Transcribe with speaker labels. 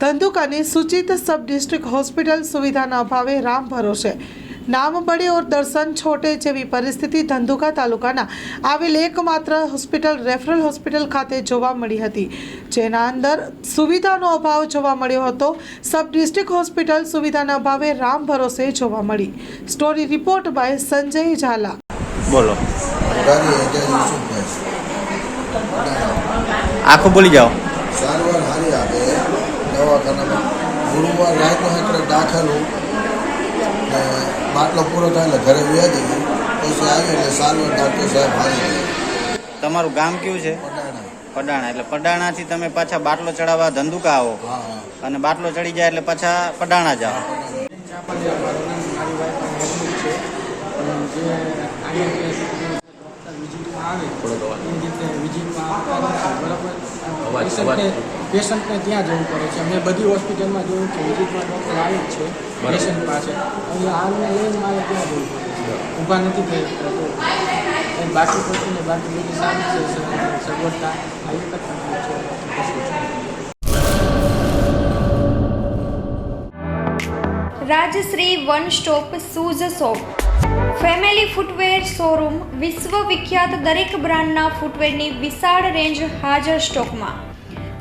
Speaker 1: ધંધુકાની સૂચિત sub district hospital સુવિધાના અભાવે રામ ભરોસે. નામ બડે ઓર દર્શન છોટે જેવી પરિસ્થિતિ ધંધુકા તાલુકાના આવેલ એકમાત્ર હોસ્પિટલ રેફરલ હોસ્પિટલ ખાતે જોવા મળી હતી. જેના અંદર સુવિધાનો અભાવ જોવા મળ્યો હતો. સબ ડિસ્ટ્રિક્ટ હોસ્પિટલ સુવિધાના અભાવે રામ ભરોસે જોવા મળી. Story report by Sanjay Jhala.
Speaker 2: બોલો. આખો બોલી જાઓ.
Speaker 3: દવાખાનામાં ગુરુવાર રાતનો એટલે દાખલ ને બાટલો પૂરો થાય એટલે ઘરે વ્યા જઈએ પછી આવી એટલે સારવાર ડાક્ટર સાહેબ
Speaker 2: તમારું ગામ કયું છે? પડાણા. એટલે પડાણાથી તમે પાછા બાટલો ચડાવવા ધંધુકા આવો.
Speaker 3: હા હા.
Speaker 2: અને બાટલો ચડી જાય એટલે પાછા પડાણા જાઓ.
Speaker 4: અને આવે. પેશન્ટને ત્યાં જવું પડે છે. મેં બધી હોસ્પિટલમાં જોયું છે વિઝિટમાં ડૉક્ટર આવે જ છે પેશન્ટ પાસે. અને આને લઈને મારે ત્યાં જવું પડે ઊભા નથી થઈ શકતા બાકી પછી ને બાકી બધી સારી છે સગવડતા. આ એક જ
Speaker 5: Rajshree one stop shoes shop family footwear showroom વિશ્વ વિખ્યાત દરેક બ્રાન્ડના ફૂટવેરની વિશાળ રેન્જ હાજર સ્ટોકમાં.